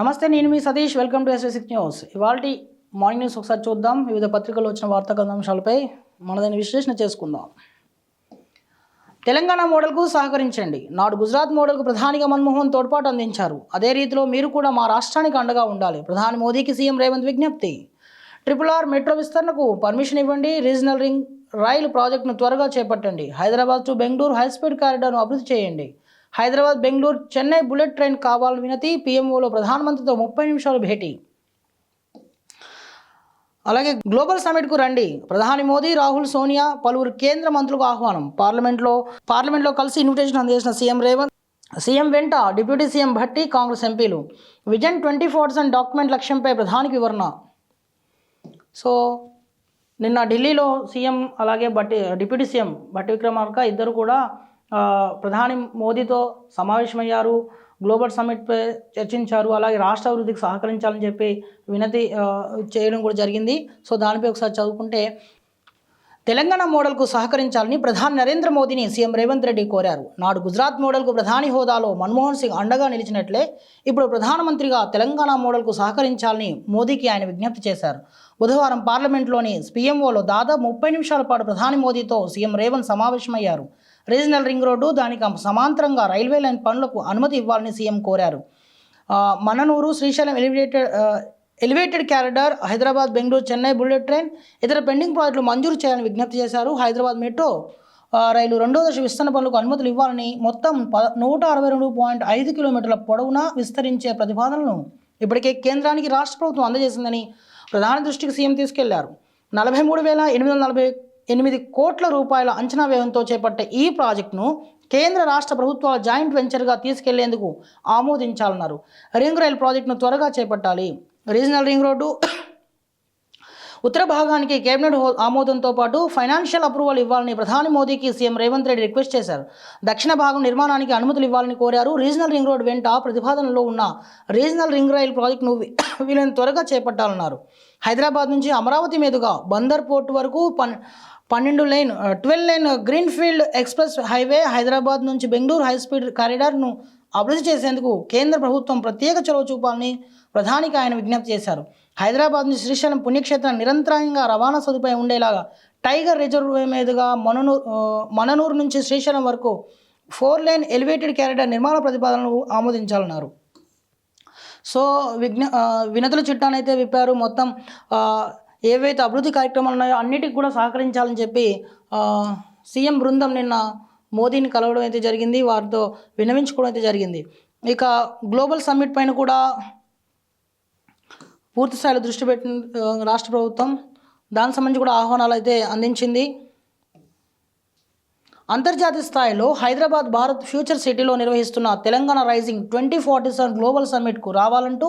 నమస్తే నేను మీ Satish. Welcome to SV six news ఇవాళ మార్నింగ్ న్యూస్ ఒకసారి చూద్దాం. వివిధ పత్రికల్లో వచ్చిన వార్తా కథాంశాలపై మనదైన విశ్లేషణ చేసుకుందాం. తెలంగాణ మోడల్కు సహకరించండి. నాడు గుజరాత్ మోడల్కు ప్రధానిగా మన్మోహన్ తోడ్పాటు అందించారు. అదే రీతిలో మీరు కూడా మా రాష్ట్రానికి అండగా ఉండాలి. ప్రధాని మోదీకి సీఎం రేవంత్ విజ్ఞప్తి. ట్రిపుల్ ఆర్ మెట్రో విస్తరణకు పర్మిషన్ ఇవ్వండి. రీజనల్ రింగ్ రైలు ప్రాజెక్టును త్వరగా చేపట్టండి. Hyderabad to Bengaluru high speed కారిడార్ను అభివృద్ధి చేయండి. హైదరాబాద్ బెంగళూరు చెన్నై బుల్లెట్ ట్రైన్ కావాలని వినతి పీఎంఓలో ప్రధానమంత్రితో ముప్పై నిమిషాలు భేటీ. అలాగే గ్లోబల్ సమ్మిట్కు రండి. ప్రధాని మోదీ రాహుల్ సోనియా పలువురు కేంద్ర మంత్రులకు ఆహ్వానం. పార్లమెంట్లో పార్లమెంట్లో కలిసి ఇన్విటేషన్ అందజేసిన సీఎం రేవంత్ సీఎం వెంట డిప్యూటీ సీఎం భట్టి కాంగ్రెస్ ఎంపీలు. Vision twenty forty seven document లక్ష్యంపై ప్రధానికి వివరణ. సో నిన్న ఢిల్లీలో సీఎం అలాగే భట్టి డిప్యూటీ సీఎం భట్టి విక్రమార్క ఇద్దరు కూడా ప్రధాని మోదీతో సమావేశమయ్యారు. గ్లోబల్ సమ్మిట్పై చర్చించారు. అలాగే రాష్ట్ర అభివృద్ధికి సహకరించాలని చెప్పి వినతి చేయడం కూడా జరిగింది. సో దానిపై ఒకసారి చదువుకుంటే తెలంగాణ మోడల్కు సహకరించాలని ప్రధాని నరేంద్ర మోదీని సీఎం రేవంత్ రెడ్డి కోరారు. నాడు గుజరాత్ మోడల్కు ప్రధాని హోదాలో మన్మోహన్ సింగ్ అండగా నిలిచినట్లే ఇప్పుడు ప్రధానమంత్రిగా తెలంగాణ మోడల్కు సహకరించాలని మోదీకి ఆయన విజ్ఞప్తి చేశారు. బుధవారం పార్లమెంట్లోని పీఎంఓలో దాదాపు ముప్పై నిమిషాల పాటు ప్రధాని మోదీతో సీఎం రేవంత్ సమావేశమయ్యారు. రీజనల్ రింగ్ రోడ్డు దానికి సమాంతరంగా రైల్వే లైన్ పనులకు అనుమతి ఇవ్వాలని సీఎం కోరారు. Mananur Srisailam elevated elevated corridor Hyderabad Bengaluru Chennai bullet train ఇతర పెండింగ్ ప్రాజెక్టులు మంజూరు చేయాలని విజ్ఞప్తి చేశారు. హైదరాబాద్ మెట్రో రైలు రెండో దశ విస్తరణ పనులకు అనుమతులు ఇవ్వాలని మొత్తం నూట అరవై రెండు పాయింట్ ఐదు కిలోమీటర్ల పొడవునా విస్తరించే ప్రతిపాదనలను ఇప్పటికే కేంద్రానికి రాష్ట్ర ప్రభుత్వం అందజేసిందని ప్రధాన దృష్టికి సీఎం తీసుకెళ్ళారు. నలభై మూడు వేల ఎనిమిది వందల నలభై ఎనిమిది కోట్ల రూపాయల అంచనా వ్యయంతో చేపట్టే ఈ ప్రాజెక్టును కేంద్ర రాష్ట్ర ప్రభుత్వాల జాయింట్ వెంచర్గా తీసుకెళ్ళేందుకు ఆమోదించాలన్నారు. రింగ్ రైల్ ప్రాజెక్టును త్వరగా చేపట్టాలి. రీజనల్ రింగ్ రోడ్డు ఉత్తర భాగానికి కేబినెట్ ఆమోదంతో పాటు ఫైనాన్షియల్ అప్రూవల్ ఇవ్వాలని ప్రధాని మోదీకి సీఎం రేవంత్ రెడ్డి రిక్వెస్ట్ చేశారు. దక్షిణ భాగం నిర్మాణానికి అనుమతులు ఇవ్వాలని కోరారు. రీజనల్ రింగ్ రోడ్ వెంట ప్రతిపాదనలో ఉన్న రీజనల్ రింగ్ రైల్ ప్రాజెక్టును వీ- వీలైన త్వరగా చేపట్టాలన్నారు. హైదరాబాద్ నుంచి అమరావతి మీదుగా బందర్ పోర్ట్ వరకు పన్ పన్నెండు line twelve line greenfield express highway Hyderabad నుంచి బెంగళూరు హైస్పీడ్ కారిడార్ను అభివృద్ధి చేసేందుకు కేంద్ర ప్రభుత్వం ప్రత్యేక చొరవ చూపాలని ప్రధానికి ఆయన విజ్ఞప్తి చేశారు. హైదరాబాద్ నుంచి శ్రీశైలం పుణ్యక్షేత్రం నిరంతరాయంగా రవాణా సదుపాయం ఉండేలాగా టైగర్ రిజర్వ్ మీదుగా మననూరు మననూరు నుంచి శ్రీశైలం వరకు ఫోర్ లైన్ ఎలివేటెడ్ క్యారిడార్ నిర్మాణ ప్రతిపాదనలు ఆమోదించాలన్నారు. సో విజ్ఞ వినతుల చిట్టానైతే విప్పారు. మొత్తం ఏవైతే అభివృద్ధి కార్యక్రమాలు ఉన్నాయో అన్నిటికి కూడా సహకరించాలని చెప్పి సీఎం బృందం నిన్న మోదీని కలవడం అయితే జరిగింది. వారితో విన్నవించుకోవడం అయితే జరిగింది. ఇక గ్లోబల్ సమ్మిట్ పైన కూడా పూర్తిస్థాయిలో దృష్టి పెట్టిన రాష్ట్ర ప్రభుత్వం. దానికి సంబంధించి కూడా ఆహ్వానాలు అయితే అందించింది. అంతర్జాతీయ స్థాయిలో హైదరాబాద్ భారత్ ఫ్యూచర్ సిటీలో నిర్వహిస్తున్న Telangana rising twenty forty seven global సమ్మిట్కు రావాలంటూ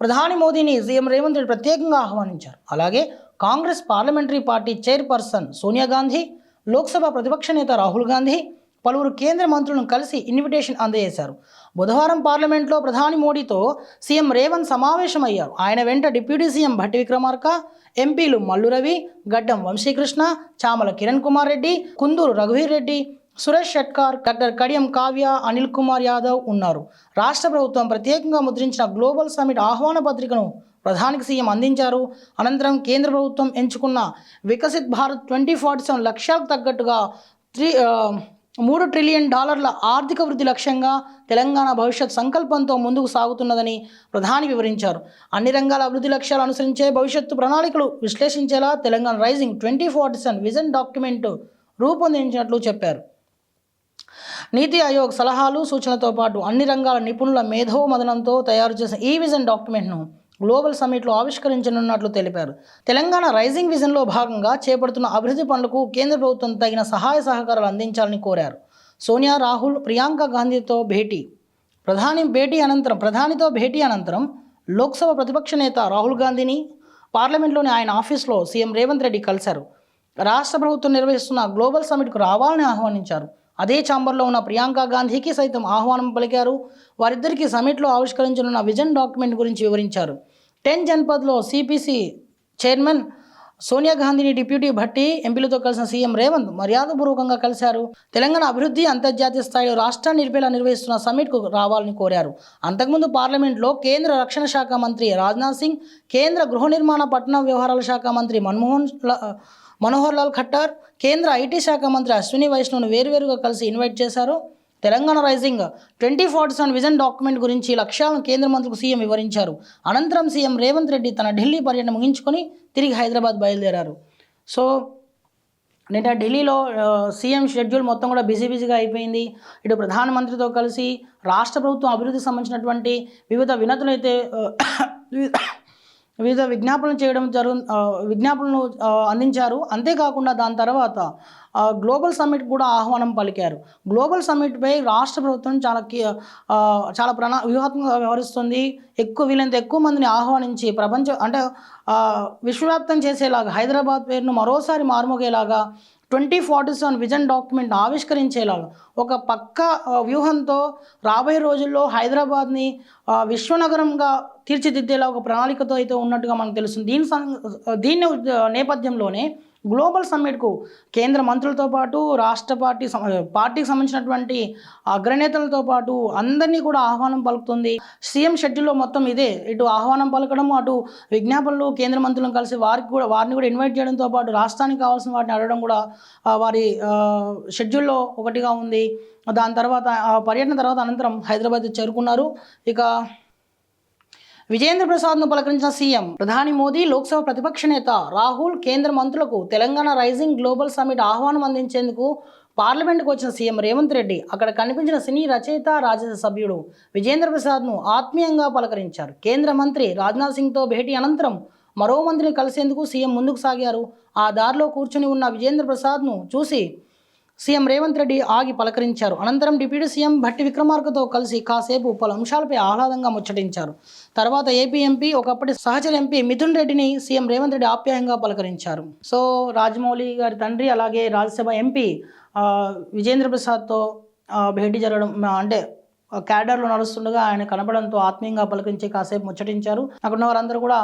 ప్రధాని మోదీని సీఎం రేవంత్ రెడ్డి ప్రత్యేకంగా ఆహ్వానించారు. అలాగే Congress parliamentary party chairperson Sonia Gandhi Lok Sabha ప్రతిపక్ష నేత రాహుల్ గాంధీ పలువురు కేంద్ర మంత్రులను కలిసి ఇన్విటేషన్ అందజేశారు. బుధవారం పార్లమెంట్లో ప్రధాని మోడీతో సీఎం రేవంత్ సమావేశమయ్యారు. ఆయన వెంట డిప్యూటీ సీఎం భట్టి విక్రమార్క ఎంపీలు మల్లురవి గడ్డం వంశీకృష్ణ చామల కిరణ్ కుమార్ రెడ్డి కుందూరు రఘువీర్ రెడ్డి సురేష్ షట్కార్ డాక్టర్ కడియం కావ్య అనిల్ కుమార్ యాదవ్ ఉన్నారు. రాష్ట్ర ప్రభుత్వం ప్రత్యేకంగా ముద్రించిన గ్లోబల్ సమ్మిట్ ఆహ్వాన పత్రికను ప్రధానికి సీఎం అందించారు. అనంతరం కేంద్ర ప్రభుత్వం ఎంచుకున్న Viksit Bharat twenty forty seven లక్ష్యాలకు తగ్గట్టుగా త్రీ మూడు ట్రిలియన్ డాలర్ల ఆర్థిక వృద్ధి లక్ష్యంగా తెలంగాణ భవిష్యత్ సంకల్పంతో ముందుకు సాగుతున్నదని ప్రధాని వివరించారు. అన్ని రంగాల అభివృద్ధి లక్ష్యాలు అనుసరించే భవిష్యత్తు ప్రణాళికలు విశ్లేషించేలా Telangana rising twenty forty seven vision document రూపొందించినట్లు చెప్పారు. నీతి ఆయోగ్ సలహాలు సూచనలతో పాటు అన్ని రంగాల నిపుణుల మేధో మదనంతో తయారు చేసిన ఈ విజన్ డాక్యుమెంట్ను గ్లోబల్ సమ్మిట్లో ఆవిష్కరించనున్నట్లు తెలిపారు. తెలంగాణ రైజింగ్ విజన్లో భాగంగా చేపడుతున్న అభివృద్ధి పనులకు కేంద్ర ప్రభుత్వం తగిన సహాయ సహకారాలు అందించాలని కోరారు. సోనియా రాహుల్ ప్రియాంక గాంధీతో భేటీ. ప్రధాని భేటీ అనంతరం ప్రధానితో భేటీ అనంతరం లోక్సభ ప్రతిపక్ష నేత రాహుల్ గాంధీని పార్లమెంట్లోని ఆయన ఆఫీస్లో సీఎం రేవంత్ రెడ్డి కలిశారు. రాష్ట్ర ప్రభుత్వం నిర్వహిస్తున్న గ్లోబల్ సమ్మిట్కు రావాలని ఆహ్వానించారు. అదే ఛాంబర్లో ఉన్న ప్రియాంక గాంధీకి సైతం ఆహ్వానం పలికారు. వారిద్దరికీ సమ్మిట్లో ఆవిష్కరించనున్న విజన్ డాక్యుమెంట్ గురించి వివరించారు. టెన్ జన్పద్లో సిపిసి చైర్మన్ సోనియా గాంధీని డిప్యూటీ భట్టి ఎంపీలతో కలిసిన సీఎం రేవంత్ మర్యాదపూర్వకంగా కలిశారు. తెలంగాణ అభివృద్ధి అంతర్జాతీయ స్థాయిలో రాష్ట్రాన్ని నిలిపేలా నిర్వహిస్తున్న సమ్మిట్కు రావాలని కోరారు. అంతకుముందు పార్లమెంట్లో కేంద్ర రక్షణ శాఖ మంత్రి రాజ్నాథ్ సింగ్ కేంద్ర గృహ నిర్మాణ పట్టణ వ్యవహారాల శాఖ మంత్రి మన్మోహన్ మనోహర్ లాల్ ఖట్టర్ కేంద్ర ఐటీ శాఖ మంత్రి అశ్విని వైష్ణవ్ను వేరువేరుగా కలిసి ఇన్వైట్ చేశారు. Telangana rising twenty forty seven vision document గురించి లక్ష్యాలను కేంద్ర మంత్రులకు సీఎం వివరించారు. అనంతరం సీఎం రేవంత్ రెడ్డి తన ఢిల్లీ పర్యటన ముగించుకొని తిరిగి హైదరాబాద్ బయలుదేరారు. సో నిన్న ఢిల్లీలో సీఎం షెడ్యూల్ మొత్తం కూడా బిజీ బిజీగా అయిపోయింది. ఇటు ప్రధానమంత్రితో కలిసి రాష్ట్ర ప్రభుత్వం అభివృద్ధికి సంబంధించినటువంటి వివిధ వినతులు అయితే వివిధ విజ్ఞాపనలు చేయడం జరుగు విజ్ఞాపనలు అందించారు. అంతేకాకుండా దాని తర్వాత గ్లోబల్ సమ్మిట్ కూడా ఆహ్వానం పలికారు. గ్లోబల్ సమ్మిట్పై రాష్ట్ర ప్రభుత్వం చాలా చాలా ప్రణా వ్యూహాత్మకంగా వ్యవహరిస్తుంది. ఎక్కువ వీలైనంత ఎక్కువ మందిని ఆహ్వానించి ప్రపంచం అంటే విశ్వవ్యాప్తం చేసేలాగా హైదరాబాద్ పేరును మరోసారి మారుమోగేలాగా twenty forty seven vision document ఆవిష్కరించేలాగా ఒక పక్క వ్యూహంతో రాబోయే రోజుల్లో హైదరాబాద్ని విశ్వనగరంగా తీర్చిదిద్దేలా ఒక ప్రణాళికతో అయితే ఉన్నట్టుగా మనకు తెలుస్తుంది. దీని దీని నేపథ్యంలోనే గ్లోబల్ సమ్మిట్కు కేంద్ర మంత్రులతో పాటు రాష్ట్ర పార్టీ పార్టీకి సంబంధించినటువంటి అగ్రనేతలతో పాటు అందరినీ కూడా ఆహ్వానం పలుకుతుంది. సీఎం షెడ్యూల్లో మొత్తం ఇదే. ఇటు ఆహ్వానం పలకడం అటు విజ్ఞాపనలు కేంద్ర మంత్రులను కలిసి వారికి కూడా వారిని కూడా ఇన్వైట్ చేయడంతో పాటు రాష్ట్రానికి కావాల్సిన వాటిని అడగడం కూడా వారి షెడ్యూల్లో ఒకటిగా ఉంది. దాని తర్వాత ఆ పర్యటన తర్వాత అనంతరం హైదరాబాద్ చేరుకున్నారు. ఇక విజేంద్ర ప్రసాద్ను పలకరించిన సీఎం ప్రధాని మోదీ లోక్సభ ప్రతిపక్ష నేత రాహుల్ కేంద్ర మంత్రులకు తెలంగాణ రైజింగ్ గ్లోబల్ సమ్మిట్ ఆహ్వానం అందించేందుకు పార్లమెంట్కు వచ్చిన సీఎం రేవంత్ రెడ్డి అక్కడ కనిపించిన సినీ రచయిత రాజ్యసభ సభ్యుడు విజేంద్ర ప్రసాద్ను ఆత్మీయంగా పలకరించారు. కేంద్ర మంత్రి రాజ్నాథ్ సింగ్తో భేటీ అనంతరం మరో మంత్రిని కలిసేందుకు సీఎం ముందుకు సాగారు. ఆ దారిలో కూర్చుని ఉన్న విజేంద్ర ప్రసాద్ను చూసి సీఎం రేవంత్ రెడ్డి ఆగి పలకరించారు. అనంతరం డిప్యూటీ సీఎం భట్టి విక్రమార్కతో కలిసి కాసేపు పలు అంశాలపై ఆహ్లాదంగా ముచ్చటించారు. తర్వాత ఏపీ ఎంపీ ఒకప్పటి సహచర ఎంపీ మిథున్ రెడ్డిని సీఎం రేవంత్ రెడ్డి ఆప్యాయంగా పలకరించారు. సో రాజమౌళి గారి తండ్రి అలాగే రాజ్యసభ ఎంపీ విజేంద్ర ప్రసాద్తో భేటీ జరగడం అంటే క్యాడర్లో నడుస్తుండగా ఆయన కనపడంతో ఆత్మీయంగా పలకరించి కాసేపు ముచ్చటించారు. అక్కడ ఉన్న వారందరూ కూడా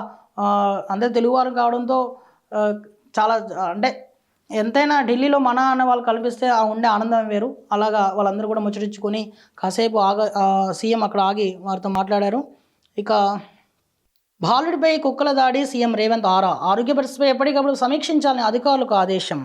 అందరూ అందరు తెలుగువారు కావడంతో చాలా అంటే ఎంతైనా ఢిల్లీలో మన అన్న వాళ్ళు కల్పిస్తే ఆ ఉండే ఆనందం వేరు. అలాగా వాళ్ళందరూ కూడా ముచ్చటించుకొని కాసేపు ఆగ సీఎం అక్కడ ఆగి వారితో మాట్లాడారు. ఇక బాలుడిపై కుక్కల దాడి సీఎం రేవంత్ ఆరా. ఆరోగ్య పరిస్థితిపై ఎప్పటికప్పుడు సమీక్షించాలని అధికారులకు ఆదేశం.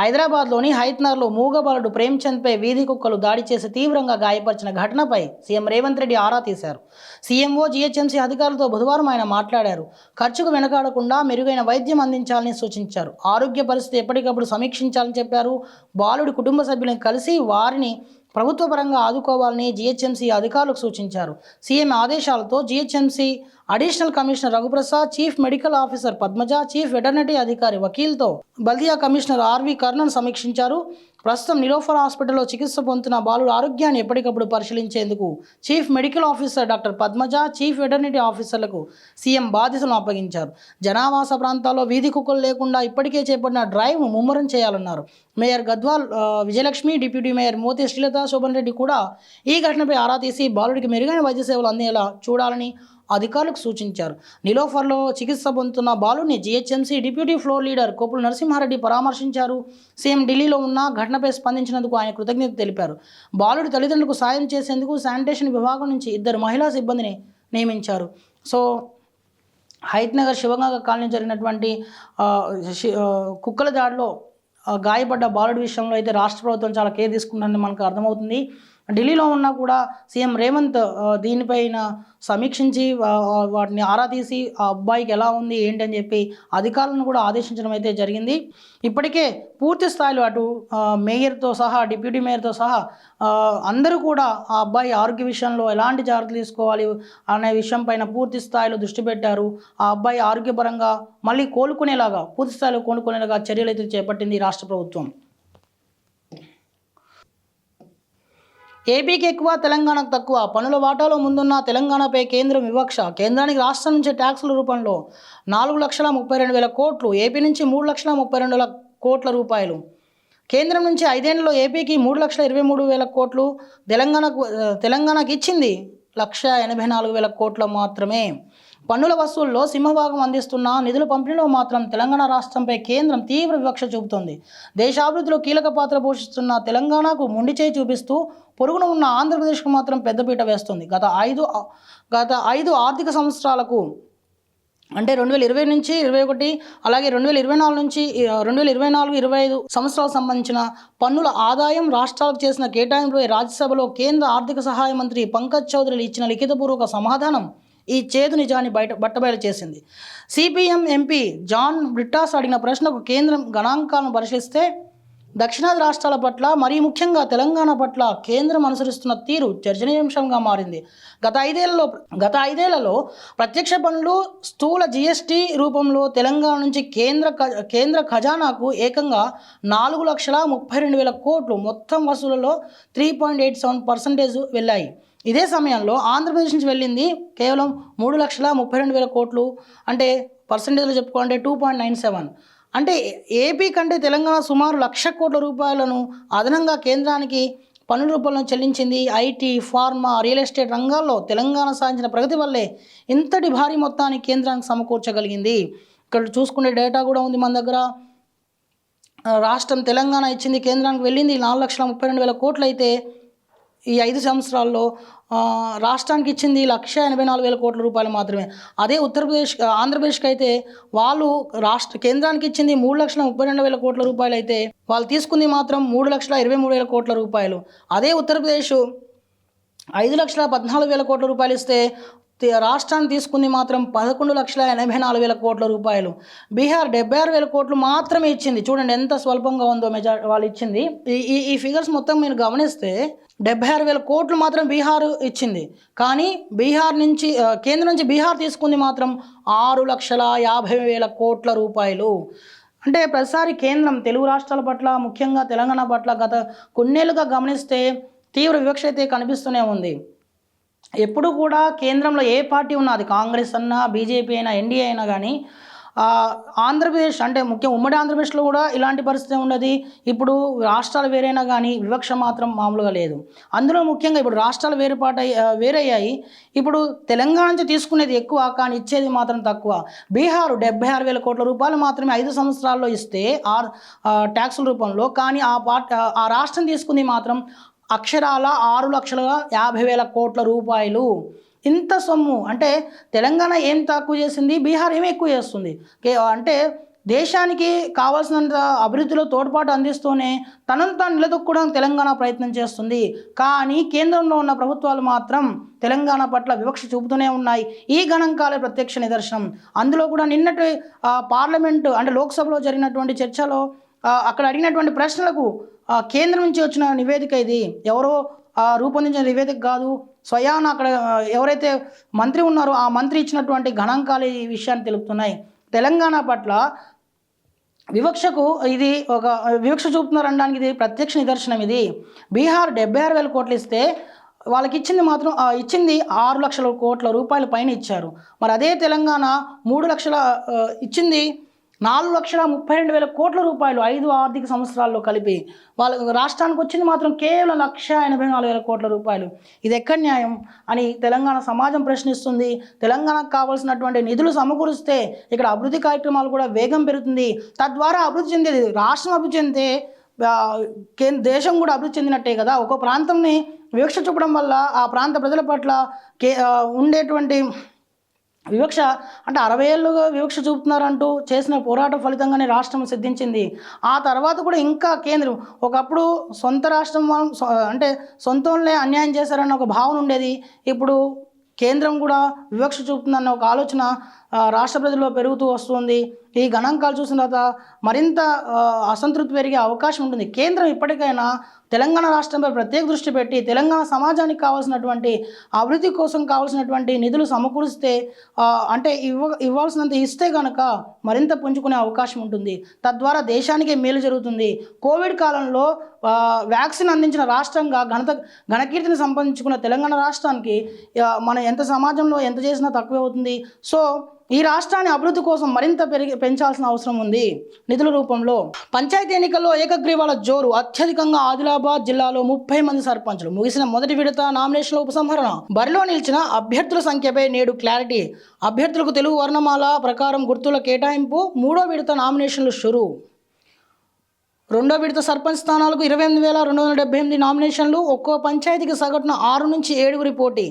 హైదరాబాద్లోని హైత్నర్లో మూగ బాలుడు ప్రేమ్చంద్పై వీధి కుక్కలు దాడి చేసి తీవ్రంగా గాయపరిచిన ఘటనపై సీఎం రేవంత్ రెడ్డి ఆరా తీశారు. సీఎంఓ జీహెచ్ఎంసీ అధికారులతో బుధవారం ఆయన మాట్లాడారు. ఖర్చుకు వెనకాడకుండా మెరుగైన వైద్యం అందించాలని సూచించారు. ఆరోగ్య పరిస్థితి ఎప్పటికప్పుడు సమీక్షించాలని చెప్పారు. బాలుడి కుటుంబ సభ్యులను కలిసి వారిని ప్రభుత్వ పరంగా ఆదుకోవాలని జీహెచ్ఎంసీ అధికారులకు సూచించారు. సీఎం ఆదేశాలతో GHMC additional commissioner Raghuprasad chief medical officer Padmaja chief veterinary అధికారి వకీల్తో బల్దియా కమిషనర్ ఆర్వి కర్ణన్ సమీక్షించారు. ప్రస్తుతం నిలోఫర్ హాస్పిటల్లో చికిత్స పొందుతున్న బాలుడు ఆరోగ్యాన్ని ఎప్పటికప్పుడు పరిశీలించేందుకు chief medical officer doctor Padmaja chief veterinary ఆఫీసర్లకు సీఎం బాధ్యతలను అప్పగించారు. జనావాస ప్రాంతాల్లో వీధి కుక్కలు లేకుండా ఇప్పటికే చేపట్టిన డ్రైవ్ ముమ్మరం చేయాలన్నారు. Mayor Gadwal Vijayalakshmi deputy mayor Mothe Srilatha Shobhan Reddy కూడా ఈ ఘటనపై ఆరా తీసి బాలుడికి మెరుగైన వైద్య సేవలు అందేలా చూడాలని అధికారులకు సూచించారు. నిలోఫర్లో చికిత్స పొందుతున్న బాలుని GHMC deputy floor leader Kopula Narasimha Reddy పరామర్శించారు. సీఎం ఢిల్లీలో ఉన్న ఘటనపై స్పందించినందుకు ఆయన కృతజ్ఞత తెలిపారు. బాలుడి తల్లిదండ్రులకు సాయం చేసేందుకు శానిటేషన్ విభాగం నుంచి ఇద్దరు మహిళా సిబ్బందిని నియమించారు. సో హైత్నగర్ శివగంగ కాలనీ జరిగినటువంటి కుక్కల దాడిలో గాయపడ్డ బాలుడి విషయంలో అయితే రాష్ట్ర ప్రభుత్వం చాలా కేర్ తీసుకుంటుందని మనకు అర్థమవుతుంది. ఢిల్లీలో ఉన్నా కూడా సీఎం రేవంత్ దీనిపైన సమీక్షించి వాటిని ఆరా తీసి ఆ అబ్బాయికి ఎలా ఉంది ఏంటి అని చెప్పి అధికారులను కూడా ఆదేశించడం అయితే జరిగింది. ఇప్పటికే పూర్తి స్థాయిలో అటు మేయర్తో సహా డిప్యూటీ మేయర్తో సహా అందరూ కూడా ఆ అబ్బాయి ఆరోగ్య విషయంలో ఎలాంటి జాగ్రత్తలు తీసుకోవాలి అనే విషయం పైన పూర్తి స్థాయిలో దృష్టి పెట్టారు. ఆ అబ్బాయి ఆరోగ్యపరంగా మళ్ళీ కోలుకునేలాగా పూర్తి స్థాయిలో కోలుకునేలాగా చర్యలు అయితే చేపట్టింది ఈ రాష్ట్ర ప్రభుత్వం. ఏపీకి ఎక్కువ తెలంగాణకు తక్కువ. పనుల వాటాలో ముందున్న తెలంగాణపై కేంద్రం వివక్ష. కేంద్రానికి రాష్ట్రం నుంచి ట్యాక్సుల రూపంలో నాలుగు లక్షల ముప్పై రెండు వేల కోట్లు ఏపీ నుంచి మూడు లక్షల ముప్పై రెండు వేల కోట్ల రూపాయలు. కేంద్రం నుంచి ఐదేళ్ళలో ఏపీకి మూడు లక్షల ఇరవై మూడు వేల కోట్లు తెలంగాణకు తెలంగాణకు తెలంగాణకి ఇచ్చింది. లక్ష ఎనభై నాలుగు వేల కోట్ల మాత్రమే. పన్నుల వసూల్లో సింహభాగం అందిస్తున్న నిధుల పంపిణీలో మాత్రం తెలంగాణ రాష్ట్రంపై కేంద్రం తీవ్ర వివక్ష చూపుతోంది. దేశాభివృద్ధిలో కీలక పాత్ర పోషిస్తున్న తెలంగాణకు ముండి చేయి చూపిస్తూ పొరుగున ఉన్న ఆంధ్రప్రదేశ్కు మాత్రం పెద్దపీట వేస్తుంది. గత ఐదు గత ఐదు ఆర్థిక సంవత్సరాలకు అంటే రెండు వేల ఇరవై నుంచి ఇరవై ఒకటి అలాగే రెండు వేల ఇరవై నాలుగు నుంచి రెండు వేల ఇరవై నాలుగు ఇరవై ఐదు సంవత్సరాలకు సంబంధించిన పన్నుల ఆదాయం రాష్ట్రాలకు చేసిన కేటాయింపులపై రాజ్యసభలో కేంద్ర ఆర్థిక సహాయ మంత్రి పంకజ్ చౌదరి ఇచ్చిన లిఖితపూర్వక సమాధానం ఈ చేదు నిజాన్ని బయట బట్టబయలు చేసింది. సిపిఎం ఎంపీ జాన్ బ్రిట్టాస్ అడిగిన ప్రశ్నకు కేంద్రం గణాంకాలను పరిశీలిస్తే దక్షిణాది రాష్ట్రాల పట్ల మరీ ముఖ్యంగా తెలంగాణ పట్ల కేంద్రం అనుసరిస్తున్న తీరు చర్చనీయాంశంగా మారింది. గత ఐదేళ్ళలో గత ఐదేళ్ళలో ప్రత్యక్ష పనులు స్థూల జీఎస్టీ రూపంలో తెలంగాణ నుంచి కేంద్ర కేంద్ర ఖజానాకు ఏకంగా నాలుగు లక్షల ముప్పై రెండు వేల కోట్లు మొత్తం వసూళ్ళలో three point eight seven percentage వెళ్ళాయి. ఇదే సమయంలో ఆంధ్రప్రదేశ్ నుంచి వెళ్ళింది కేవలం మూడు లక్షల ముప్పై రెండు వేల కోట్లు. అంటే పర్సంటేజ్లో చెప్పుకోవాలంటే టూ పాయింట్ నైన్ సెవెన్. అంటే ఏపీ కంటే తెలంగాణ సుమారు లక్ష కోట్ల రూపాయలను అదనంగా కేంద్రానికి పన్ను రూపంలో చెల్లించింది ఐటీ ఫార్మా రియల్ ఎస్టేట్ రంగాల్లో తెలంగాణ సాధించిన ప్రగతి వల్లే ఇంతటి భారీ మొత్తాన్ని కేంద్రానికి సమకూర్చగలిగింది. ఇక్కడ చూసుకునే డేటా కూడా ఉంది మన దగ్గర. రాష్ట్రం తెలంగాణ ఇచ్చింది కేంద్రానికి వెళ్ళింది నాలుగు లక్షల ముప్పై రెండు వేల కోట్లు అయితే ఈ ఐదు సంవత్సరాల్లో రాష్ట్రానికి ఇచ్చింది లక్ష ఎనభై నాలుగు వేల కోట్ల రూపాయలు మాత్రమే. అదే ఉత్తరప్రదేశ్ ఆంధ్రప్రదేశ్కి అయితే వాళ్ళు రాష్ట్ర కేంద్రానికి ఇచ్చింది మూడు లక్షల ముప్పై రెండు వేల కోట్ల రూపాయలు అయితే వాళ్ళు తీసుకుంది మాత్రం మూడు లక్షల ఇరవై మూడు వేల కోట్ల రూపాయలు. అదే ఉత్తరప్రదేశ్ ఐదు లక్షల పద్నాలుగు వేల కోట్ల రూపాయలు ఇస్తే రాష్ట్రాన్ని తీసుకుంది మాత్రం పదకొండు లక్షల ఎనభై నాలుగు వేల కోట్ల రూపాయలు. బీహార్ డెబ్బై ఆరు వేల కోట్లు మాత్రమే ఇచ్చింది. చూడండి ఎంత స్వల్పంగా ఉందో మెజార్ వాళ్ళు ఇచ్చింది. ఈ ఈ ఈ ఫిగర్స్ మొత్తం మీరు గమనిస్తే డెబ్బై ఆరు వేల కోట్లు మాత్రం బీహార్ ఇచ్చింది. కానీ బీహార్ నుంచి కేంద్రం నుంచి బీహార్ తీసుకుంది మాత్రం ఆరు లక్షల యాభై వేల కోట్ల రూపాయలు. అంటే ప్రతిసారి కేంద్రం తెలుగు రాష్ట్రాల పట్ల ముఖ్యంగా తెలంగాణ పట్ల గత కొన్నేళ్ళుగా గమనిస్తే తీవ్ర వివక్ష అయితే కనిపిస్తూనే ఉంది. ఎప్పుడు కూడా కేంద్రంలో ఏ పార్టీ ఉన్నా అది కాంగ్రెస్ అన్నా బీజేపీ అయినా ఎన్డీఏ అయినా కానీ ఆంధ్రప్రదేశ్ అంటే ముఖ్యం ఉమ్మడి ఆంధ్రప్రదేశ్లో కూడా ఇలాంటి పరిస్థితి ఉన్నది. ఇప్పుడు రాష్ట్రాలు వేరైనా కానీ వివక్ష మాత్రం మామూలుగా లేదు. అందులో ముఖ్యంగా ఇప్పుడు రాష్ట్రాలు వేరుపాటు వేరయ్యాయి. ఇప్పుడు తెలంగాణ నుంచి తీసుకునేది ఎక్కువ కానీ ఇచ్చేది మాత్రం తక్కువ. బీహార్ డెబ్బై ఆరు వేల కోట్ల రూపాయలు మాత్రమే ఐదు సంవత్సరాల్లో ఇస్తే ఆర్ ఆ, ట్యాక్సుల రూపంలో కానీ ఆ పార్ట్ ఆ రాష్ట్రం తీసుకుంది మాత్రం అక్షరాల ఆరు లక్షల యాభై వేల కోట్ల రూపాయలు. ఇంత సొమ్ము. అంటే తెలంగాణ ఏం తక్కువ చేసింది? బీహార్ ఏమి ఎక్కువ చేస్తుంది? కే- అంటే దేశానికి కావాల్సినంత అభివృద్ధిలో తోడ్పాటు అందిస్తూనే తనంతా తాను నిలదొక్కడానికి తెలంగాణ ప్రయత్నం చేస్తుంది. కానీ కేంద్రంలో ఉన్న ప్రభుత్వాలు మాత్రం తెలంగాణ పట్ల వివక్ష చూపుతూనే ఉన్నాయి. ఈ గణాంకాలే ప్రత్యక్ష నిదర్శనం. అందులో కూడా నిన్నటి పార్లమెంటు అంటే లోక్సభలో జరిగినటువంటి చర్చలో అక్కడ అడిగినటువంటి ప్రశ్నలకు కేంద్రం నుంచి వచ్చిన నివేదిక ఇది. ఎవరో రూపొందించిన నివేదిక కాదు. స్వయాన అక్కడ ఎవరైతే మంత్రి ఉన్నారో ఆ మంత్రి ఇచ్చినటువంటి గణాంకాలు ఈ విషయాన్ని తెలుపుతున్నాయి. తెలంగాణ పట్ల వివక్షకు ఇది ఒక వివక్ష చూపుతున్నారు అనడానికి ఇది ప్రత్యక్ష నిదర్శనం ఇది. బీహార్ డెబ్బై ఆరు వేల కోట్లు ఇస్తే వాళ్ళకి ఇచ్చింది మాత్రం ఇచ్చింది ఆరు లక్షల కోట్ల రూపాయల పైన ఇచ్చారు. మరి అదే తెలంగాణ మూడు లక్షల ఇచ్చింది నాలుగు లక్షల ముప్పై రెండు వేల కోట్ల రూపాయలు ఐదు ఆర్థిక సంవత్సరాల్లో కలిపి వాళ్ళ రాష్ట్రానికి వచ్చింది మాత్రం కేవలం లక్ష ఎనభై నాలుగు వేల కోట్ల రూపాయలు. ఇది ఎక్కడ న్యాయం? అని తెలంగాణ సమాజం ప్రశ్నిస్తుంది. తెలంగాణకు కావాల్సినటువంటి నిధులు సమకూరిస్తే ఇక్కడ అభివృద్ధి కార్యక్రమాలు కూడా వేగం పెరుగుతుంది. తద్వారా అభివృద్ధి చెందేది రాష్ట్రం అభివృద్ధి చెందితే కేంద్ర దేశం కూడా అభివృద్ధి చెందినట్టే కదా. ఒక ప్రాంతంని వివక్ష చూపడం వల్ల ఆ ప్రాంత ప్రజల పట్ల కే ఉండేటువంటి వివక్ష అంటే అరవై ఏళ్ళుగా వివక్ష చూపుతున్నారంటూ చేసిన పోరాట ఫలితంగానే రాష్ట్రం సిద్ధించింది. ఆ తర్వాత కూడా ఇంకా కేంద్రం ఒకప్పుడు సొంత రాష్ట్రం అంటే సొంతంలో అన్యాయం చేశారన్న ఒక భావన ఉండేది. ఇప్పుడు కేంద్రం కూడా వివక్ష చూపుతుందన్న ఒక ఆలోచన రాష్ట్ర ప్రజల్లో పెరుగుతూ వస్తుంది. ఈ గణాంకాలు చూసిన తర్వాత మరింత అసంతృప్తి పెరిగే అవకాశం ఉంటుంది. కేంద్రం ఇప్పటికైనా తెలంగాణ రాష్ట్రంపై ప్రత్యేక దృష్టి పెట్టి తెలంగాణ సమాజానికి కావాల్సినటువంటి అభివృద్ధి కోసం కావాల్సినటువంటి నిధులు సమకూరిస్తే అంటే ఇవ్వ ఇవ్వాల్సినంత ఇస్తే కనుక మరింత పుంజుకునే అవకాశం ఉంటుంది. తద్వారా దేశానికే మేలు జరుగుతుంది. కోవిడ్ కాలంలో వ్యాక్సిన్ అందించిన రాష్ట్రంగా ఘనత ఘనకీర్తిని సంపాదించుకున్న తెలంగాణ రాష్ట్రానికి మన మనం ఎంత సమాజంలో ఎంత చేసినా తక్కువే అవుతుంది. సో ఈ రాష్ట్రాన్ని అభివృద్ధి కోసం మరింత పెరిగి పెంచాల్సిన అవసరం ఉంది. నిధుల రూపంలో పంచాయతీ ఎన్నికల్లో ఏకగ్రీవాల జోరు. అత్యధికంగా ఆదిలాబాద్ జిల్లాలో ముప్పై మంది సర్పంచులు. ముగిసిన మొదటి విడత నామినేషన్ల ఉపసంహరణ. బరిలో నిలిచిన అభ్యర్థుల సంఖ్యపై నేడు క్లారిటీ. అభ్యర్థులకు తెలుగు వర్ణమాల ప్రకారం గుర్తుల కేటాయింపు మూడో విడత నామినేషన్లు షురు. రెండో విడత సర్పంచ్ స్థానాలకు ఇరవై ఎనిమిది వేల రెండు వందల డెబ్బై ఎనిమిది నామినేషన్లు ఒక్కో పంచాయతీకి సగటున ఆరు నుంచి ఏడుగురి పోటీ.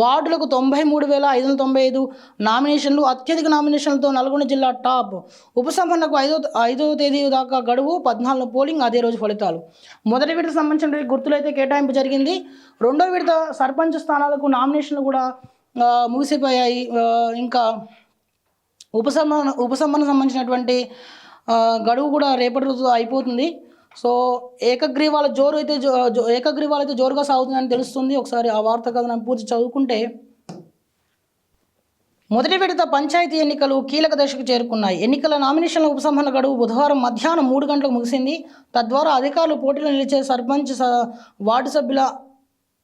వార్డులకు తొంభై మూడు వేల ఐదు వందల తొంభై ఐదు నామినేషన్లు అత్యధిక నామినేషన్లతో నల్గొండ జిల్లా టాప్. ఉపసంహరణకు ఐదో ఐదో తేదీ దాకా గడువు పద్నాలుగు పోలింగ్ అదే రోజు ఫలితాలు. మొదటి విడత సంబంధించిన గుర్తులైతే కేటాయింపు జరిగింది. రెండో విడత సర్పంచ్ స్థానాలకు నామినేషన్లు కూడా ముగిసిపోయాయి. ఇంకా ఉపసంహరణ ఉపసంహరణ సంబంధించినటువంటి గడువు కూడా రేపటి రోజు అయిపోతుంది. సో ఏకగ్రీవాల జోరు అయితే జో ఏకగ్రీవాలు అయితే జోరుగా సాగుతుందని తెలుస్తుంది. ఒకసారి ఆ వార్త కథనం పూర్తి చదువుకుంటే మొదటి విడత పంచాయతీ ఎన్నికలు కీలక దశకు చేరుకున్నాయి. ఎన్నికల నామినేషన్ల ఉపసంహరణ గడువు బుధవారం మధ్యాహ్నం మూడు గంటలకు ముగిసింది. తద్వారా అధికారులు పోటీలో నిలిచే సర్పంచ్ స- వార్డు సభ్యుల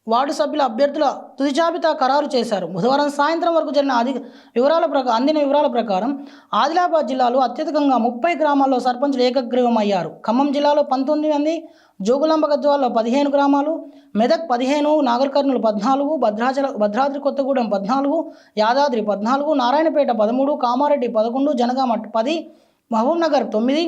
వార్డు సభ్యుల అభ్యర్థుల తుది జాబితా ఖరారు చేశారు. బుధవారం సాయంత్రం వరకు జరిగిన అధి వివరాల ప్రకారం అందిన వివరాల ప్రకారం ఆదిలాబాద్ జిల్లాలో అత్యధికంగా ముప్పై గ్రామాల్లో సర్పంచులు ఏకగ్రీవం అయ్యారు ఖమ్మం జిల్లాలో పంతొమ్మిది మంది జోగులాంబ గద్వాల్లో పదిహేను గ్రామాలు మెదక్ పదిహేను నాగర్ కర్నూలు పద్నాలుగు భద్రాచల భద్రాద్రి కొత్తగూడెం పద్నాలుగు యాదాద్రి పద్నాలుగు నారాయణపేట పదమూడు కామారెడ్డి పదకొండు జనగామ పది మహబూబ్ నగర్ తొమ్మిది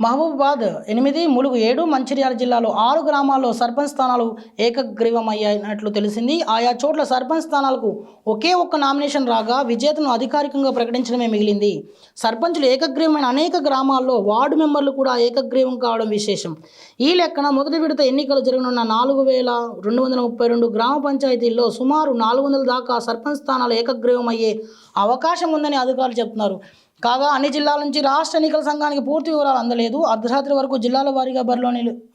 మహబూబాబాద్ ఎనిమిది ములుగు ఏడు మంచిర్యాల జిల్లాలో ఆరు గ్రామాల్లో సర్పంచ్ స్థానాలు ఏకగ్రీవమయ్యాయినట్లు తెలిసింది. ఆయా చోట్ల సర్పంచ్ స్థానాలకు ఒకే ఒక్క నామినేషన్ రాగా విజేతను అధికారికంగా ప్రకటించడమే మిగిలింది. సర్పంచులు ఏకగ్రీవమైన అనేక గ్రామాల్లో వార్డు మెంబర్లు కూడా ఏకగ్రీవం కావడం విశేషం. ఈ లెక్కన మొదటి విడత ఎన్నికలు జరగనున్న నాలుగు వేల రెండు వందల ముప్పై రెండు గ్రామ పంచాయతీల్లో సుమారు నాలుగు వందల దాకా సర్పంచ్ స్థానాలు ఏకగ్రీవం అయ్యే అవకాశం ఉందని అధికారులు చెప్తున్నారు కాగా అన్ని జిల్లాల నుంచి రాష్ట్ర ఎన్నికల సంఘానికి పూర్తి వివరాలు అందలేదు. అర్ధరాత్రి వరకు జిల్లాల వారీగా బరిలో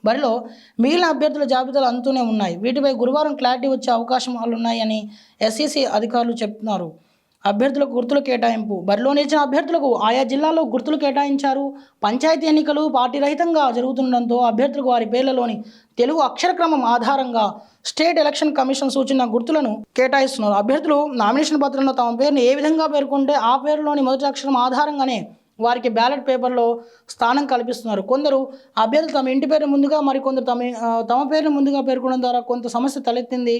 బరిలో మిగిలిన అభ్యర్థుల జాబితాలు అందుతూనే ఉన్నాయి. వీటిపై గురువారం క్లారిటీ వచ్చే అవకాశం ఉన్నాయని ఎస్ఈసి అధికారులు చెప్తున్నారు. అభ్యర్థులకు గుర్తుల కేటాయింపు. బరిలో నిలిచిన అభ్యర్థులకు ఆయా జిల్లాల్లో గుర్తులు కేటాయించారు. పంచాయతీ ఎన్నికలు పార్టీ రహితంగా జరుగుతుండడంతో అభ్యర్థులకు వారి పేర్లలోని తెలుగు అక్షరక్రమం ఆధారంగా స్టేట్ ఎలక్షన్ కమిషన్ సూచన గుర్తులను కేటాయిస్తున్నారు. అభ్యర్థులు నామినేషన్ పత్రంలో తమ పేరును ఏ విధంగా పేర్కొంటే ఆ పేరులోని మొదటి అక్షరం ఆధారంగానే వారికి బ్యాలెట్ పేపర్లో స్థానం కల్పిస్తున్నారు. కొందరు అభ్యర్థులు తమ ఇంటి పేరు ముందుగా మరికొందరు తమ తమ పేరును ముందుగా పేర్కొనడం ద్వారా కొంత సమస్య తలెత్తింది.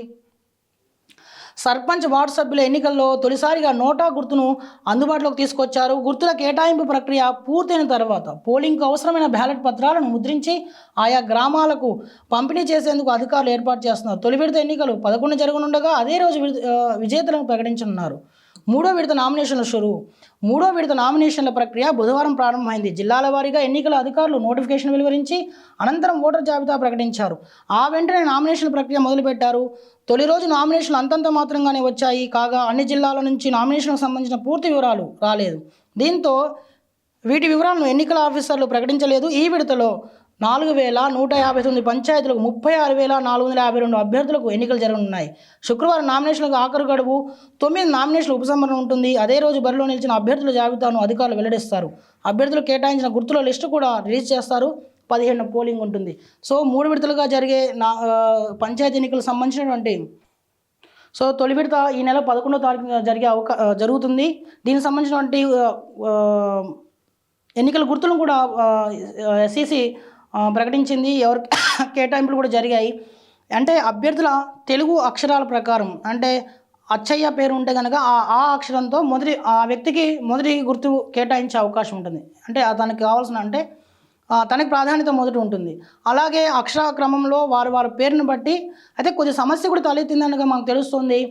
సర్పంచ్ వార్డు సభ్యుల ఎన్నికల్లో తొలిసారిగా నోటా గుర్తును అందుబాటులోకి తీసుకొచ్చారు. గుర్తుల కేటాయింపు ప్రక్రియ పూర్తయిన తర్వాత పోలింగ్కు అవసరమైన బ్యాలెట్ పత్రాలను ముద్రించి ఆయా గ్రామాలకు పంపిణీ చేసేందుకు అధికారులు ఏర్పాటు చేస్తున్నారు. తొలి విడత ఎన్నికలు పదకొండు జరగనుండగా అదే రోజు విజేతలను ప్రకటించనున్నారు. మూడో విడత నామినేషన్ల షురువు మూడో విడత నామినేషన్ల ప్రక్రియ బుధవారం ప్రారంభమైంది. జిల్లాల వారీగా ఎన్నికల అధికారులు నోటిఫికేషన్ వెలువరించి అనంతరం ఓటర్ జాబితా ప్రకటించారు. ఆ వెంటనే నామినేషన్ ప్రక్రియ మొదలుపెట్టారు. తొలి రోజు నామినేషన్లు అంతంత మాత్రంగానే వచ్చాయి. కాగా అన్ని జిల్లాల నుంచి నామినేషన్లకు సంబంధించిన పూర్తి వివరాలు రాలేదు. దీంతో వీటి వివరాలను ఎన్నికల ఆఫీసర్లు ప్రకటించలేదు. ఈ విడతలో నాలుగు వేల నూట యాభై తొమ్మిది పంచాయతీలకు ముప్పై ఆరు వేల నాలుగు వందల యాభై రెండు అభ్యర్థులకు ఎన్నికలు జరగనున్నాయి. శుక్రవారం నామినేషన్లకు ఆఖరు గడువు తొమ్మిది నామినేషన్ల ఉపసంహరణ ఉంటుంది. అదే రోజు బరిలో నిలిచిన అభ్యర్థుల జాబితాను అధికారులు వెల్లడిస్తారు. అభ్యర్థులు కేటాయించిన గుర్తుల లిస్టు కూడా రిలీజ్ చేస్తారు. పదిహేను పోలింగ్ ఉంటుంది. సో మూడు విడతలుగా జరిగే నా పంచాయతీ ఎన్నికలకు సంబంధించినటువంటి సో తొలి విడత ఈ నెల పదకొండో తారీఖున జరిగే అవకా జరుగుతుంది. దీనికి సంబంధించినటువంటి ఎన్నికల గుర్తులను కూడా ఎస్సీసీ ప్రకటించింది. ఎవరికి కేటాయింపులు కూడా జరిగాయి. అంటే అభ్యర్థుల తెలుగు అక్షరాల ప్రకారం అంటే అచ్చయ్య పేరు ఉంటే కనుక ఆ ఆ అక్షరంతో మొదటి ఆ వ్యక్తికి మొదటి గుర్తు కేటాయించే అవకాశం ఉంటుంది. అంటే తనకి కావాల్సిన అంటే తనకి ప్రాధాన్యత మొదట ఉంటుంది. అలాగే అక్షర క్రమంలో వారి వారి పేరును బట్టి అయితే కొద్ది సమస్య కూడా తలెత్తిందనగా మాకు తెలుస్తుంది.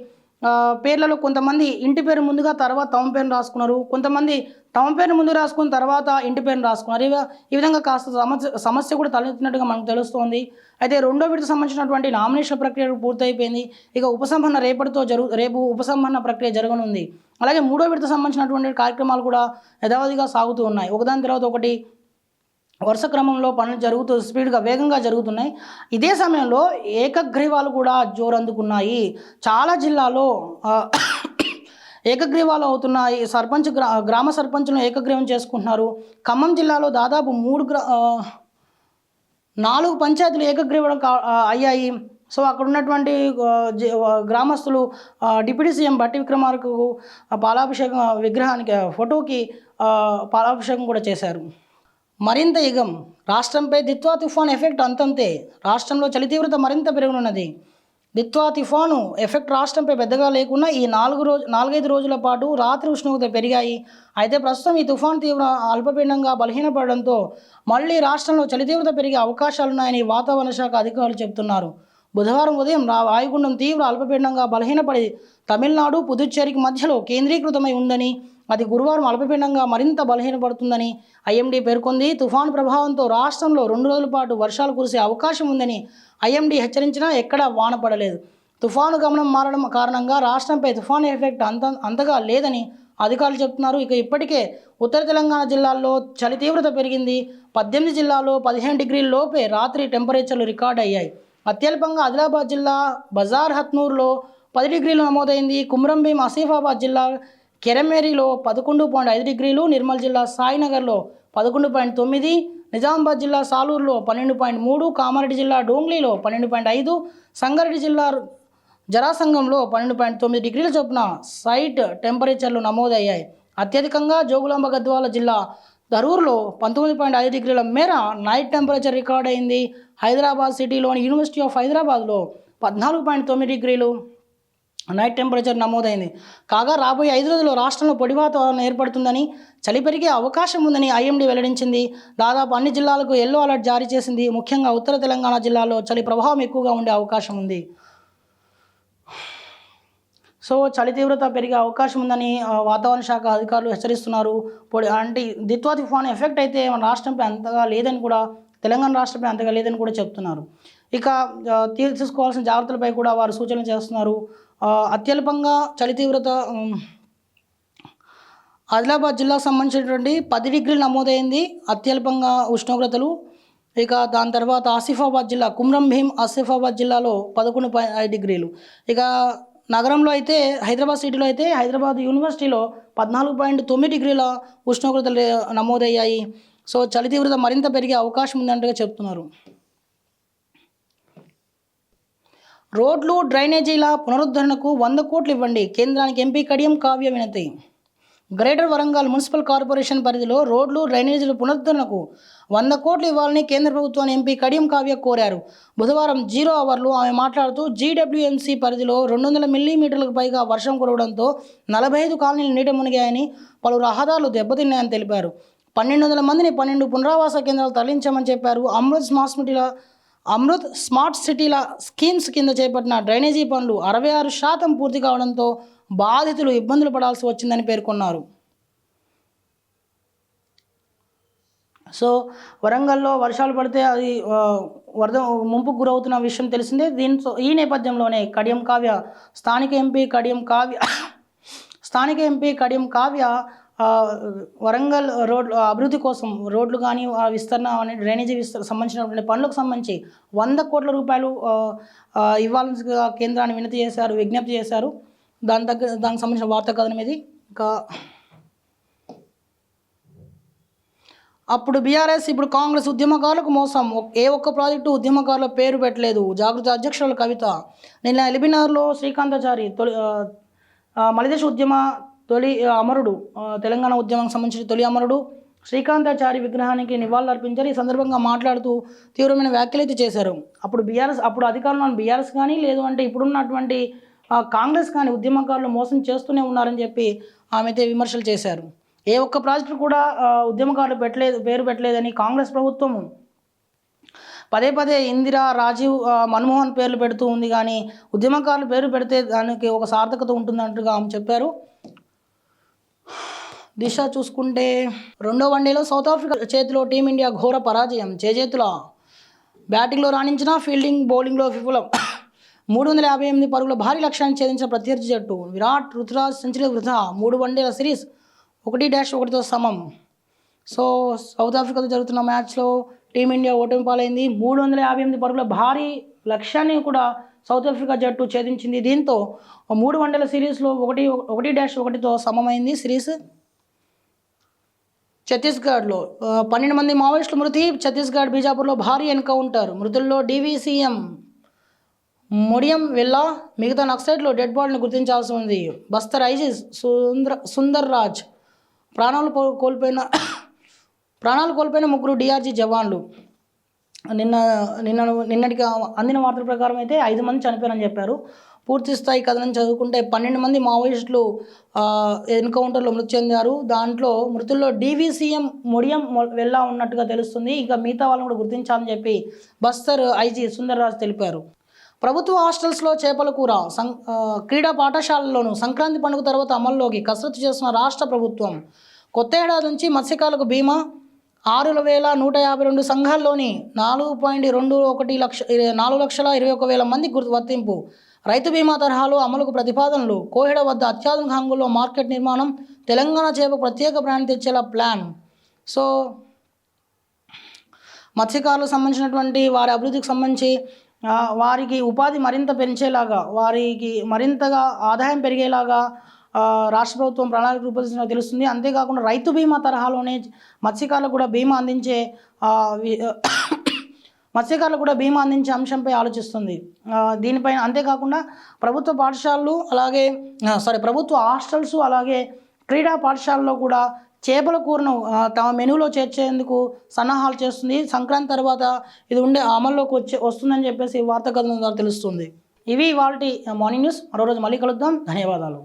పేర్లలో కొంతమంది ఇంటి పేరు ముందుగా తర్వాత తమ పేరును రాసుకున్నారు. కొంతమంది తమ పేరు ముందు రాసుకున్న తర్వాత ఇంటి పేరును రాసుకున్నారు. ఈ విధంగా కాస్త సమస్య సమస్య కూడా తలెత్తినట్టుగా మనకు తెలుస్తోంది. అయితే రెండో విడత సంబంధించినటువంటి నామినేషన్ ప్రక్రియ పూర్తయిపోయింది. ఇక ఉపసంహరణ రేపటితో జరుగు రేపు ఉపసంహరణ ప్రక్రియ జరగనుంది. అలాగే మూడో విడత సంబంధించినటువంటి కార్యక్రమాలు కూడా యథావధిగా సాగుతూ ఉన్నాయి. ఒకదాని తర్వాత ఒకటి వరుస క్రమంలో పనులు జరుగుతూ స్పీడ్గా వేగంగా జరుగుతున్నాయి. ఇదే సమయంలో ఏకగ్రీవాలు కూడా జోరందుకున్నాయి. చాలా జిల్లాలో ఏకగ్రీవాలు అవుతున్నాయి. సర్పంచ్ గ్రా గ్రామ సర్పంచులను ఏకగ్రీవం చేసుకుంటున్నారు. ఖమ్మం జిల్లాలో దాదాపు మూడు గ్రా నాలుగు పంచాయతీలు ఏకగ్రీవం కా అయ్యాయి. సో అక్కడ ఉన్నటువంటి గ్రామస్తులు డిప్యూటీ సీఎం బట్టి విక్రమార్కు పాలాభిషేకం విగ్రహానికి ఫోటోకి పాలాభిషేకం కూడా చేశారు. మరింత యుగం. రాష్ట్రంపై దిత్వా తుఫాన్ ఎఫెక్ట్ అంతంతే. రాష్ట్రంలో చలి తీవ్రత మరింత పెరగనున్నది. దిత్వా తుఫాను ఎఫెక్ట్ రాష్ట్రంపై పెద్దగా లేకున్నా ఈ నాలుగు రోజు నాలుగైదు రోజుల పాటు రాత్రి ఉష్ణోగ్రత పెరిగాయి. అయితే ప్రస్తుతం ఈ తుఫాన్ తీవ్ర అల్పపీడంగా బలహీనపడడంతో మళ్ళీ రాష్ట్రంలో చలి తీవ్రత పెరిగే అవకాశాలున్నాయని వాతావరణ శాఖ అధికారులు చెబుతున్నారు. బుధవారం ఉదయం రా వాయుగుండం తీవ్ర అల్పపీడంగా బలహీనపడి తమిళనాడు పుదుచ్చేరికి మధ్యలో కేంద్రీకృతమై ఉందని అది గురువారం అల్పపీడంగా మరింత బలహీనపడుతుందని ఐఎండీ పేర్కొంది. తుఫాను ప్రభావంతో రాష్ట్రంలో రెండు రోజుల పాటు వర్షాలు కురిసే అవకాశం ఉందని ఐఎండీ హెచ్చరించినా ఎక్కడా వాన పడలేదు. తుఫాను గమనం మారడం కారణంగా రాష్ట్రంపై తుఫాను ఎఫెక్ట్ అంత అంతగా లేదని అధికారులు చెప్తున్నారు. ఇక ఇప్పటికే ఉత్తర తెలంగాణ జిల్లాల్లో చలి తీవ్రత పెరిగింది. పద్దెనిమిది జిల్లాల్లో పదిహేను డిగ్రీల లోపే రాత్రి టెంపరేచర్లు రికార్డ్ అయ్యాయి. అత్యల్పంగా ఆదిలాబాద్ జిల్లా బజార్ హత్నూర్లో పది డిగ్రీలు నమోదైంది. కుమ్రంభీం ఆసిఫాబాద్ జిల్లా కెరమేరిలో పదకొండు పాయింట్ ఐదు డిగ్రీలు నిర్మల్ జిల్లా సాయినగర్లో పదకొండు పాయింట్ తొమ్మిది నిజామాబాద్ జిల్లా సాలూరులో పన్నెండు పాయింట్ మూడు కామారెడ్డి జిల్లా డోంగ్లీలో పన్నెండు పాయింట్ ఐదు సంగారెడ్డి జిల్లా జరాసంగంలో పన్నెండు పాయింట్ తొమ్మిది డిగ్రీల చొప్పున సైట్ టెంపరేచర్లు నమోదయ్యాయి. అత్యధికంగా జోగులాంబ గద్వాల జిల్లా ధరూర్లో పంతొమ్మిది పాయింట్ ఐదు డిగ్రీల మేర నైట్ టెంపరేచర్ రికార్డ్ అయింది హైదరాబాద్ సిటీలోని యూనివర్సిటీ ఆఫ్ హైదరాబాద్లో పద్నాలుగు పాయింట్ తొమ్మిది డిగ్రీలు. నైట్ టెంపరేచర్ నమోదైంది. కాగా రాబోయే ఐదు రోజుల్లో రాష్ట్రంలో పొడి వాతావరణం ఏర్పడుతుందని చలి పెరిగే అవకాశం ఉందని ఐఎండీ వెల్లడించింది. దాదాపు అన్ని జిల్లాలకు ఎల్లో అలర్ట్ జారీ చేసింది. ముఖ్యంగా ఉత్తర తెలంగాణ జిల్లాలో చలి ప్రభావం ఎక్కువగా ఉండే అవకాశం ఉంది. సో చలి తీవ్రత పెరిగే అవకాశం ఉందని వాతావరణ శాఖ అధికారులు హెచ్చరిస్తున్నారు. పొడి అంటే దిత్వా తుఫాన్ ఎఫెక్ట్ అయితే మన రాష్ట్రంపై అంతగా లేదని కూడా తెలంగాణ రాష్ట్రంపై అంతగా లేదని కూడా చెప్తున్నారు. ఇక తీసుకోవాల్సిన జాగ్రత్తలపై కూడా వారు సూచనలు చేస్తున్నారు. అత్యల్పంగా చలి తీవ్రత ఆదిలాబాద్ జిల్లాకు సంబంధించినటువంటి పది డిగ్రీలు నమోదైంది. అత్యల్పంగా ఉష్ణోగ్రతలు. ఇక దాని తర్వాత ఆసిఫాబాద్ జిల్లా కుమ్రం భీం ఆసిఫాబాద్ జిల్లాలో పదకొండు పాయింట్ ఐదు డిగ్రీలు. ఇక నగరంలో అయితే హైదరాబాద్ సిటీలో అయితే హైదరాబాద్ యూనివర్సిటీలో పద్నాలుగు పాయింట్ తొమ్మిది డిగ్రీల ఉష్ణోగ్రతలు నమోదయ్యాయి. సో చలి తీవ్రత మరింత పెరిగే అవకాశం ఉందంటగా చెప్తున్నారు. రోడ్లు డ్రైనేజీల పునరుద్ధరణకు వంద కోట్లు ఇవ్వండి. కేంద్రానికి ఎంపీ కడియం కావ్య వినతి. గ్రేటర్ వరంగల్ మున్సిపల్ కార్పొరేషన్ పరిధిలో రోడ్లు డ్రైనేజీల పునరుద్ధరణకు వంద కోట్లు ఇవ్వాలని కేంద్ర ప్రభుత్వాన్ని ఎంపీ కడియం కావ్య కోరారు. బుధవారం జీరో అవర్లో ఆమె మాట్లాడుతూ జీడబ్ల్యూఎంసీ పరిధిలో రెండు వందల మిల్లీమీటర్లకు పైగా వర్షం కురవడంతో నలభై ఐదు కాలనీలు నీట మునిగాయని పలు రహదారులు దెబ్బతిన్నాయని తెలిపారు. పన్నెండు వందల మందిని పన్నెండు పునరావాస కేంద్రాలు తరలించామని చెప్పారు. అమృత్ స్మార్ట్ సిటీల అమృత్ స్మార్ట్ సిటీల స్కీమ్స్ కింద చేపట్టిన డ్రైనేజీ పనులు అరవై ఆరు శాతం పూర్తి కావడంతో బాధితులు ఇబ్బందులు పడాల్సి వచ్చిందని పేర్కొన్నారు. సో వరంగల్లో వర్షాలు పడితే అది వరద ముంపుకు గురవుతున్న విషయం తెలిసిందే. దీంతో ఈ నేపథ్యంలోనే కడియం కావ్య స్థానిక ఎంపీ కడియం కావ్య స్థానిక ఎంపీ కడియం కావ్య వరంగల్ రోడ్లు అభివృద్ధి కోసం రోడ్లు కానీ ఆ విస్తరణ అనే డ్రైనేజీ విస్తరణ సంబంధించినటువంటి పనులకు సంబంధించి వంద కోట్ల రూపాయలు ఇవ్వాలని కేంద్రాన్ని వినతి చేశారు విజ్ఞప్తి చేశారు. దాని దగ్గర దానికి సంబంధించిన వార్త కథనం ఇది ఇంకా అప్పుడు బీఆర్ఎస్ ఇప్పుడు కాంగ్రెస్ ఉద్యమకారులకు మోసం. ఏ ఒక్క ప్రాజెక్టు ఉద్యమకారుల పేరు పెట్టలేదు. జాగృత అధ్యక్షురాలు కవిత. నిన్న ఎలిబినార్లో శ్రీకాంతాచారి తొలి ఆ, మలిదేశ ఉద్యమ తొలి అమరుడు తెలంగాణ ఉద్యమానికి సంబంధించిన తొలి అమరుడు శ్రీకాంతాచారి విగ్రహానికి నివాళులు అర్పించారు ఈ సందర్భంగా మాట్లాడుతూ తీవ్రమైన వ్యాఖ్యలు అయితే చేశారు. అప్పుడు బీఆర్ఎస్ అప్పుడు అధికారంలో బీఆర్ఎస్ కానీ లేదు అంటే ఇప్పుడున్నటువంటి కాంగ్రెస్ కానీ ఉద్యమకారులు మోసం చేస్తూనే ఉన్నారని చెప్పి ఆమె అయితే విమర్శలు చేశారు. ఏ ఒక్క ప్రాజెక్టు కూడా ఉద్యమకారులు పెట్టలేదు పేరు పెట్టలేదని కాంగ్రెస్ ప్రభుత్వం పదే పదే ఇందిరా రాజీవ్ మన్మోహన్ పేర్లు పెడుతూ ఉంది కానీ ఉద్యమకారులు పేరు పెడితే దానికి ఒక సార్థకత ఉంటుందంటగా ఆమె చెప్పారు. దిశ చూసుకుంటే రెండో వన్డేలో సౌత్ ఆఫ్రికా చేతిలో టీమిండియా ఘోర పరాజయం. చేజేతుల బ్యాటింగ్లో రాణించిన ఫీల్డింగ్ బౌలింగ్లో విఫలం. మూడు వందల యాభై ఎనిమిది పరుగుల భారీ లక్ష్యాన్ని ఛేదించిన ప్రత్యర్థి జట్టు విరాట్ రుతురాజ్ సెంచరీ వృధా మూడు వన్డేల సిరీస్ ఒకటి డాష్ ఒకటితో సమం. సో సౌత్ ఆఫ్రికాతో జరుగుతున్న మ్యాచ్లో టీమిండియా ఓటమి పాలైంది. మూడు వందల యాభై ఎనిమిది పరుగుల భారీ లక్ష్యాన్ని కూడా సౌత్ ఆఫ్రికా జట్టు ఛేదించింది. దీంతో మూడు వన్డేల సిరీస్లో ఒకటి ఒకటి డాష్ ఒకటితో సమమైంది. సిరీస్ ఛత్తీస్గఢ్లో పన్నెండు మంది మావోయిస్టుల మృతి ఛత్తీస్గఢ్ బీజాపూర్లో భారీ ఎన్కౌంటర్ మృతుల్లో డీవీసీఎం మొడియం వెళ్ళా మిగతా నక్సైట్లో డెడ్ బాడీని గుర్తించాల్సి ఉంది. బస్తర్ ఐజిస్ సుందర సుందర్ రాజ్ ప్రాణాలు కోల్పోయిన ప్రాణాలు కోల్పోయిన ముగ్గురు డిఆర్జీ జవాన్లు. నిన్న నిన్న నిన్నటికి అందిన వార్తల ప్రకారం అయితే ఐదు మంది చనిపోయారని చెప్పారు. పూర్తి స్థాయి కథనం చదువుకుంటే పన్నెండు మంది మావోయిస్టులు ఎన్కౌంటర్లో మృతి చెందారు. దాంట్లో మృతుల్లో డీవీసీఎం మొడియం వెళ్ళా ఉన్నట్టుగా తెలుస్తుంది. ఇంకా మిగతా వాళ్ళని కూడా గుర్తించాలని చెప్పి బస్తర్ ఐజీ సుందర్రాజ్ తెలిపారు. ప్రభుత్వ హాస్టల్స్లో చేపల కూర సం క్రీడా పాఠశాలల్లోనూ సంక్రాంతి పండుగ తర్వాత అమల్లోకి కసరత్తు చేస్తున్న రాష్ట్ర ప్రభుత్వం కొత్త ఏడాది నుంచి మత్స్యకారులకు బీమా. ఆరు వేల నూట యాభై రెండు సంఘాల్లోని నాలుగు పాయింట్ రెండు ఒకటి లక్ష నాలుగు లక్షల ఇరవై ఒక వేల మంది గుర్తు వర్తింపు. రైతు బీమా తరహాలో అమలుకు ప్రతిపాదనలు. కోహెడ వద్ద అత్యాధునిక హంగుల్లో మార్కెట్ నిర్మాణం తెలంగాణ చేప ప్రత్యేక బ్రాండ్ తెచ్చేలా ప్లాన్. సో మత్స్యకారులకు సంబంధించినటువంటి వారి అభివృద్ధికి సంబంధించి వారికి ఉపాధి మరింత పెంచేలాగా వారికి మరింతగా ఆదాయం పెరిగేలాగా రాష్ట్ర ప్రభుత్వం ప్రణాళిక రూపొందించిన తెలుస్తుంది. అంతేకాకుండా రైతు బీమా తరహాలోనే మత్స్యకారులకు కూడా బీమా అందించే మత్స్యకారులకు కూడా బీమా అందించే అంశంపై ఆలోచిస్తుంది. దీనిపైన అంతేకాకుండా ప్రభుత్వ పాఠశాలలు అలాగే సారీ ప్రభుత్వ హాస్టల్స్ అలాగే క్రీడా పాఠశాలలో కూడా చేపల కూరను తమ మెనూలో చేర్చేందుకు సన్నాహాలు చేస్తుంది. సంక్రాంతి తర్వాత ఇది ఉండే అమల్లోకి వచ్చే వస్తుందని చెప్పేసి వార్తా కథనం ద్వారా తెలుస్తుంది. ఇవి వాళ్ళ మార్నింగ్ న్యూస్. మరో రోజు మళ్ళీ కలుద్దాం. ధన్యవాదాలు.